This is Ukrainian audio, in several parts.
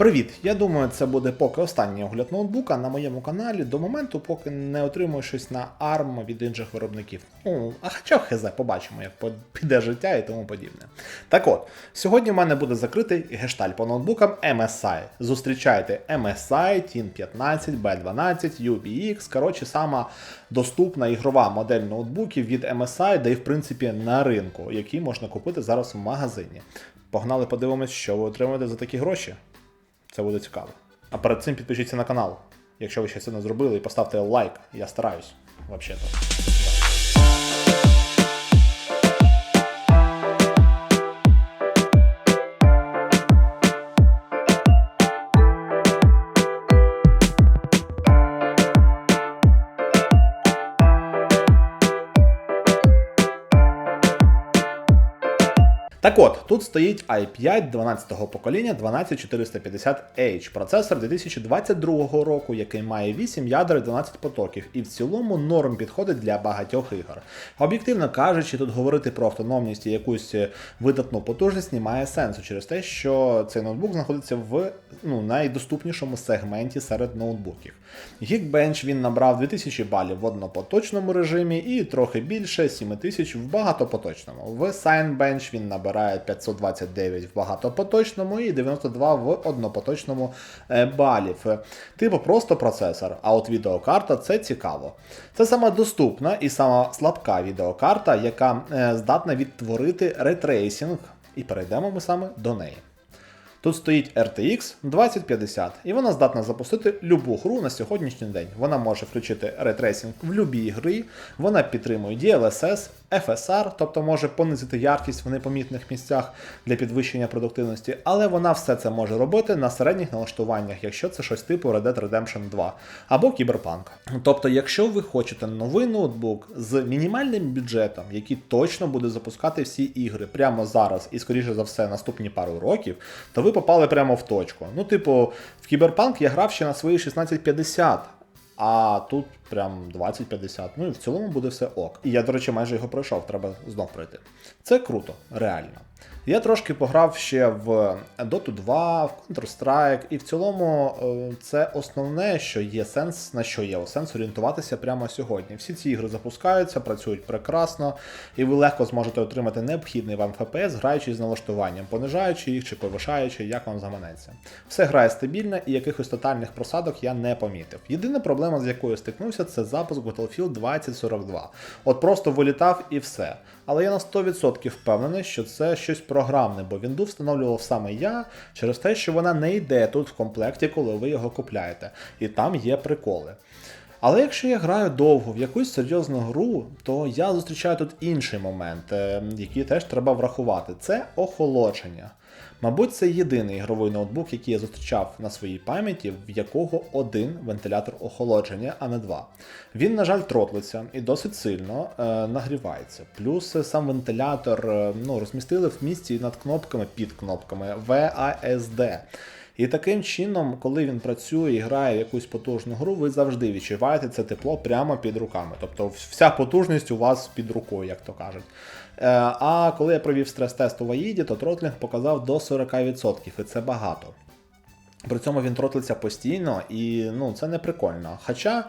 Привіт! Я думаю, це буде поки останній огляд ноутбука на моєму каналі до моменту, поки не отримую щось на ARM від інших виробників. Ну, а хоча хз, побачимо, як піде життя і тому подібне. Так от, сьогодні в мене буде закритий гешталь по ноутбукам MSI. Зустрічайте MSI, TIN 15, B12, UBX. Коротше, сама доступна ігрова модель ноутбуків від MSI, де і в принципі на ринку, які можна купити зараз в магазині. Погнали, подивимось, що ви отримаєте за такі гроші. Це буде цікаво. А перед цим підпишіться на канал, якщо ви ще це не зробили, і поставте лайк. Я стараюсь, взагалі-то. Так от, тут стоїть i5 12-го покоління 12450H, процесор 2022 року, який має 8 ядер і 12 потоків, і в цілому норм підходить для багатьох ігор. Об'єктивно кажучи, тут говорити про автономність і якусь е, видатну потужність немає сенсу через те, що цей ноутбук знаходиться в ну, найдоступнішому сегменті серед ноутбуків. Geekbench він набрав 2000 балів в однопоточному режимі і трохи більше 7000 в багатопоточному. В Signbench він набирає 529 в багатопоточному і 92 в однопоточному е, балів. Типу просто процесор, а от відеокарта це цікаво. Це сама доступна і сама слабка відеокарта, яка е, здатна відтворити ретрейсінг, і перейдемо ми саме до неї. Тут стоїть RTX 2050, і вона здатна запустити любу гру на сьогоднішній день. Вона може включити ретрейсинг в любій грі, вона підтримує DLSS, FSR, тобто може понизити яркість в непомітних місцях для підвищення продуктивності, але вона все це може робити на середніх налаштуваннях, якщо це щось типу Red Dead Redemption 2 або Cyberpunk. Тобто, якщо ви хочете новий ноутбук з мінімальним бюджетом, який точно буде запускати всі ігри прямо зараз і, скоріше за все, наступні пару років, то ви попали прямо в точку. Ну, типу, в Кіберпанк я грав ще на свої 1650. А тут прям 20-50. Ну і в цілому буде все ок. І я, до речі, майже його пройшов, треба знов пройти. Це круто, реально. Я трошки пограв ще в Dota 2, в Counter-Strike, і в цілому е, це основне, що є сенс, на що є сенс орієнтуватися прямо сьогодні. Всі ці ігри запускаються, працюють прекрасно, і ви легко зможете отримати необхідний вам FPS, граючи з налаштуванням, понижаючи їх чи повишаючи, як вам заманеться. Все грає стабільно і якихось тотальних просадок я не помітив. Єдина проблема, з якою стикнувся, це запуск Battlefield 2042. От просто вилітав і все. Але я на 100% впевнений, що це щось програмне, бо Windows встановлював саме я через те, що вона не йде тут в комплекті, коли ви його купляєте. І там є приколи. Але якщо я граю довго в якусь серйозну гру, то я зустрічаю тут інший момент, е, який теж треба врахувати. Це охолодження. Мабуть, це єдиний ігровий ноутбук, який я зустрічав на своїй пам'яті, в якого один вентилятор охолодження, а не два. Він, на жаль, тротлиться і досить сильно е, нагрівається. Плюс е, сам вентилятор е, ну, розмістили в місці над кнопками під кнопками VASD. І таким чином, коли він працює і грає в якусь потужну гру, ви завжди відчуваєте це тепло прямо під руками. Тобто вся потужність у вас під рукою, як то кажуть. Е, А коли я провів стрес-тест у Ваїді, то тротлінг показав до 40%, і це багато. При цьому він тротлиться постійно, і ну, це не прикольно. Хоча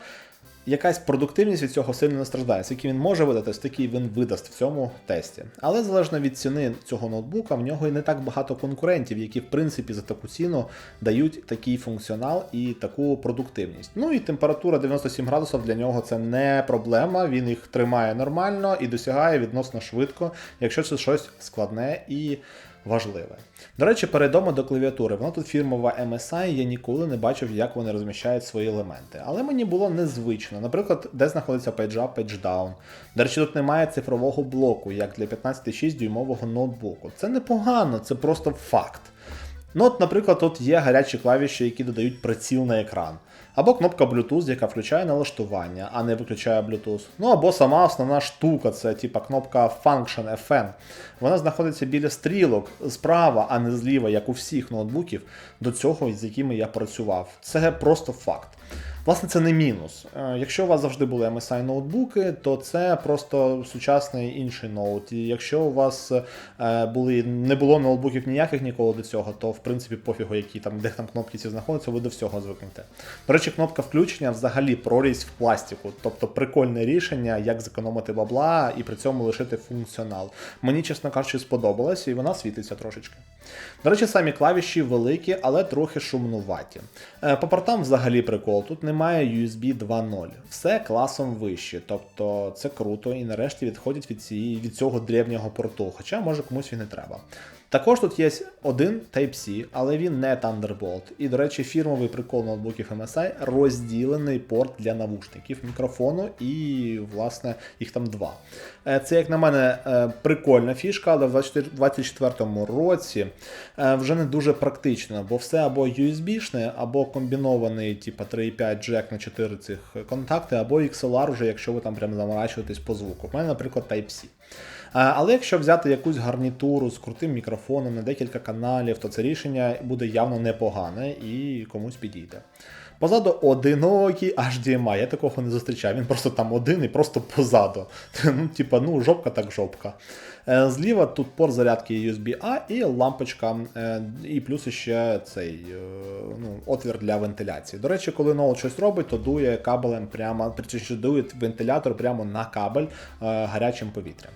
якась продуктивність від цього сильно не страждає. Скільки він може видати, стільки він видасть в цьому тесті. Але залежно від ціни цього ноутбука, в нього і не так багато конкурентів, які в принципі за таку ціну дають такий функціонал і таку продуктивність. Ну і температура 97 градусів для нього це не проблема. Він їх тримає нормально і досягає відносно швидко, якщо це щось складне і важливе. До речі, перейдемо до клавіатури. Вона тут фірмова MSI, я ніколи не бачив, як вони розміщають свої елементи. Але мені було незвично. Наприклад, де знаходиться page up. До речі, тут немає цифрового блоку, як для 15,6 дюймового ноутбуку. Це непогано, це просто факт. Ну, от, наприклад, тут є гарячі клавіші, які додають приціл на екран. Або кнопка Bluetooth, яка включає налаштування, а не виключає Bluetooth. Ну або сама основна штука, це типа кнопка Function FN. Вона знаходиться біля стрілок справа, а не зліва, як у всіх ноутбуків, до цього, з якими я працював. Це просто факт. Власне, це не мінус. Е, Якщо у вас завжди були MSI ноутбуки, то це просто сучасний інший ноут. І якщо у вас е, були, не було ноутбуків ніяких ніколи до цього, то в принципі пофігу, які там, де там кнопки ці знаходяться, ви до всього звикнете. До речі, кнопка включення взагалі прорізь в пластику, тобто прикольне рішення, як зекономити бабла і при цьому лишити функціонал. Мені, чесно кажучи, сподобалось, і вона світиться трошечки. До речі, самі клавіші великі, але трохи шумнуваті. Е, По портам взагалі прикол. Тут немає USB 2.0. Все класом вище. Тобто це круто і нарешті відходять від, цієї, від цього древнього порту, хоча може комусь він не треба. Також тут є один Type-C, але він не Thunderbolt. І, до речі, фірмовий прикол ноутбуків MSI розділений порт для навушників, мікрофону і, власне, їх там два. Е, Це, як на мене, е, прикольна фішка, але в 2024 році е, вже не дуже практично, бо все або USB-шне, або комбінований, типу 3.5 джек на 4 цих контакти, або XLR, вже якщо ви там прям заморачуєтесь по звуку. У мене, наприклад, Type-C. А, Але якщо взяти якусь гарнітуру з крутим мікрофоном на декілька каналів, то це рішення буде явно непогане і комусь підійде. Позаду одинокий HDMI, я такого не зустрічав. Він просто там один і просто позаду. Ну, типа, ну, жопка так жопка. Е, Зліва тут порт зарядки USB-A і лампочка, е, і плюс ще цей е, ну, отвір для вентиляції. До речі, коли ноут щось робить, то дує кабелем прямо, дує вентилятор прямо на кабель е, гарячим повітрям.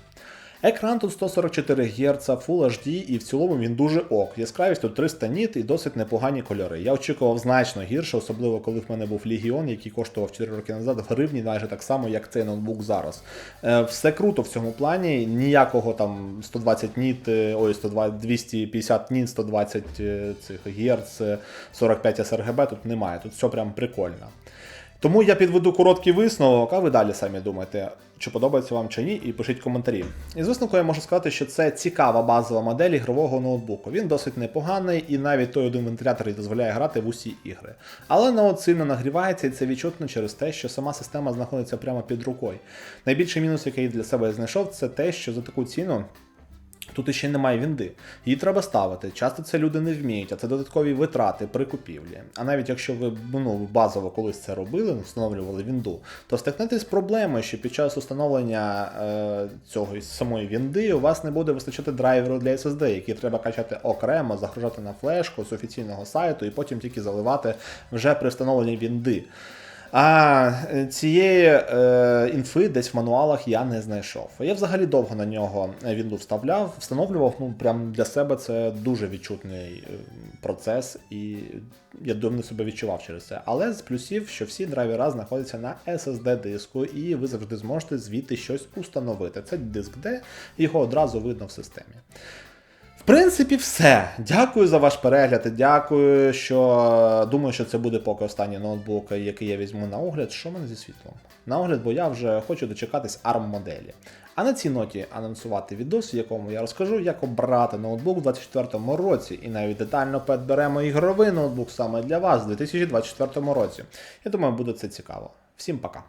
Екран тут 144 Гц, Full HD, і в цілому він дуже ок. Яскравість тут 300 ніт і досить непогані кольори. Я очікував значно гірше, особливо коли в мене був Legion, який коштував 4 роки назад в гривні, майже так само, як цей ноутбук зараз. Е, Все круто в цьому плані, ніякого там 120 ніт, е, ой, 120, 250 ніт, 120 е, цих Гц, е, 45 sRGB тут немає. Тут все прям прикольно. Тому я підведу короткий висновок, а ви далі самі думайте, чи подобається вам чи ні, і пишіть коментарі. І з висновку я можу сказати, що це цікава базова модель ігрового ноутбуку. Він досить непоганий, і навіть той один вентилятор дозволяє грати в усі ігри. Але ноут сильно нагрівається, і це відчутно через те, що сама система знаходиться прямо під рукою. Найбільший мінус, який для себе знайшов, це те, що за таку ціну. Тут іще немає вінди. Її треба ставити. Часто це люди не вміють, а це додаткові витрати при купівлі. А навіть якщо ви ну, базово колись це робили, встановлювали вінду, то стикнетесь з проблемою, що під час установлення е, цього самої вінди у вас не буде вистачати драйверу для SSD, які треба качати окремо, загружати на флешку з офіційного сайту і потім тільки заливати вже при встановленні вінди. А е, цієї е, інфи десь в мануалах я не знайшов. Я взагалі довго на нього Windows вставляв, встановлював. Ну прям для себе це дуже відчутний е, процес, і я давно себе відчував через це. Але з плюсів, що всі драйвера знаходяться на SSD диску, і ви завжди зможете звідти щось установити. Це диск D, його одразу видно в системі. В принципі, все. Дякую за ваш перегляд. і Дякую, що думаю, що це буде поки останній ноутбук, який я візьму на огляд. Що в мене зі світлом? На огляд, бо я вже хочу дочекатись ARM моделі. А на цій ноті анонсувати відос, в якому я розкажу, як обрати ноутбук у 2024 році, і навіть детально підберемо ігровий ноутбук саме для вас у 2024 році. Я думаю, буде це цікаво. Всім пока.